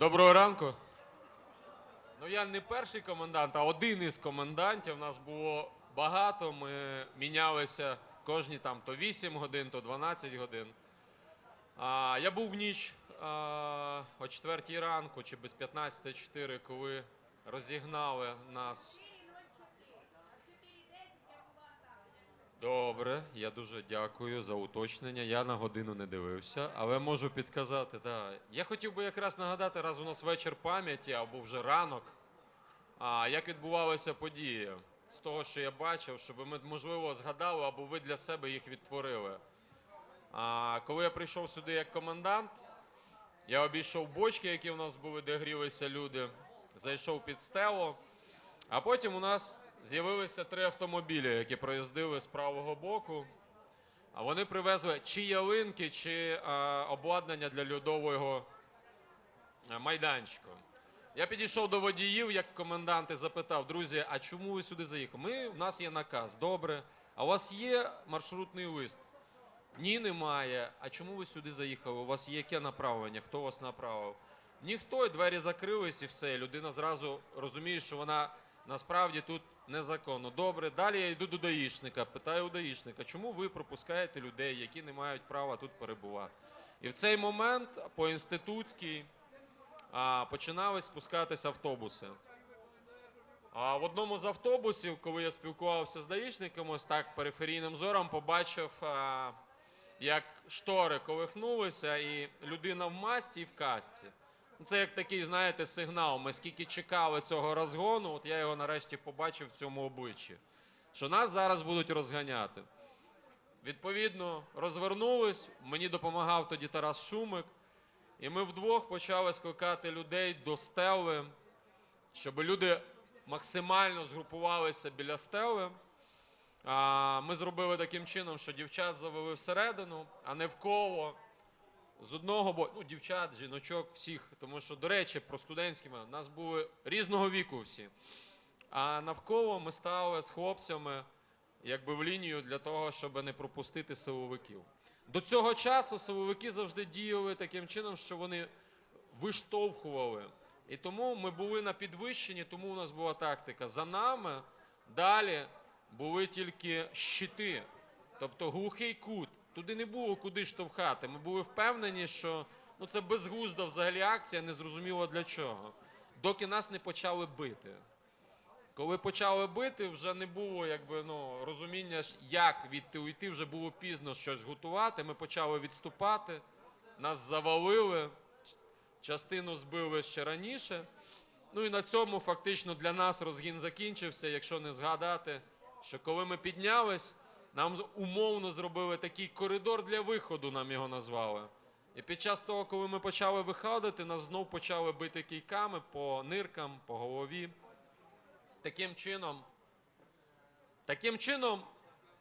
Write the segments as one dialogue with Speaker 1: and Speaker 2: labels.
Speaker 1: Доброго ранку. Ну, я не перший комендант, а один із комендантів. Нас було багато. Ми мінялися кожні там то 8 годин, то 12 годин. А, я був в ніч а, о 4 ранку чи без 15.4, коли розігнали нас. Добре, я дуже дякую за уточнення. Я на годину не дивився, але можу підказати. Да. Я хотів би якраз нагадати, раз у нас вечір пам'яті або вже ранок. А як відбувалися події з того, що я бачив, щоб ми можливо згадали або ви для себе їх відтворили. А коли я прийшов сюди як комендант, я обійшов бочки, які в нас були, де грілися люди, зайшов під стелу. А потім у нас з'явилися три автомобілі, які проїздили з правого боку. А вони привезли чи ялинки, чи а, обладнання для льодового а, майданчику. Я підійшов до водіїв як комендант і запитав, друзі, а чому ви сюди заїхали? Ми, у нас є наказ, добре. А у вас є маршрутний лист? Ні, немає. А чому ви сюди заїхали? У вас є яке направлення? Хто вас направив? Ніхто, і двері закрились і все. Людина зразу розуміє, що вона насправді тут незаконно. Добре, далі я йду до даїшника, питаю у даїшника, чому ви пропускаєте людей, які не мають права тут перебувати? І в цей момент по інститутській починали спускатися автобуси. А в одному з автобусів, коли я спілкувався з даїшником, ось так периферійним зором побачив, як штори колихнулися, і людина в масці і в касті. Це як такий, знаєте, сигнал. Ми скільки чекали цього розгону, от я його нарешті побачив в цьому обличчі. Що нас зараз будуть розганяти. Відповідно, розвернулись, мені допомагав тоді Тарас Шумик, і ми вдвох почали скликати людей до стели, щоб люди максимально згрупувалися біля стели. А, Ми зробили таким чином, що дівчат завели всередину, а не в коло. З одного боку, ну, дівчат, жіночок, всіх. Тому що, до речі, про студентськими у нас були різного віку всі. А навколо ми стали з хлопцями якби в лінію для того, щоб не пропустити силовиків. До цього часу силовики завжди діяли таким чином, що вони виштовхували. І тому ми були на підвищенні, тому у нас була тактика. За нами далі були тільки щити, тобто глухий кут. Туди не було куди штовхати. Ми були впевнені, що ну, це безглузда взагалі акція, незрозуміло для чого. Доки нас не почали бити. Коли почали бити, вже не було якби, ну, розуміння, як відти уйти, вже було пізно щось готувати. Ми почали відступати, нас завалили, частину збили ще раніше. Ну і на цьому фактично для нас розгін закінчився, якщо не згадати, що коли ми піднялись, нам умовно зробили такий коридор для виходу, нам його назвали. І під час того, коли ми почали виходити, нас знов почали бити кійками по ниркам, по голові. Таким чином, таким чином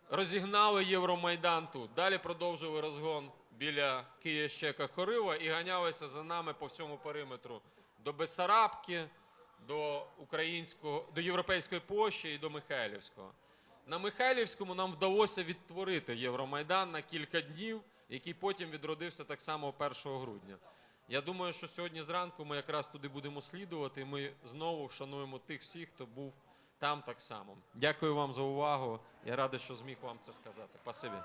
Speaker 1: розігнали Євромайдан тут. Далі продовжили розгон біля Києщека Хорива і ганялися за нами по всьому периметру до Бесарабки, до українського, до Європейської площі і до Михайлівського. На Михайлівському нам вдалося відтворити Євромайдан на кілька днів, який потім відродився так само 1 грудня. Я думаю, що сьогодні зранку ми якраз туди будемо слідувати. Ми знову вшануємо тих всіх, хто був там так само. Дякую вам за увагу. Я радий, що зміг вам це сказати. Спасибі.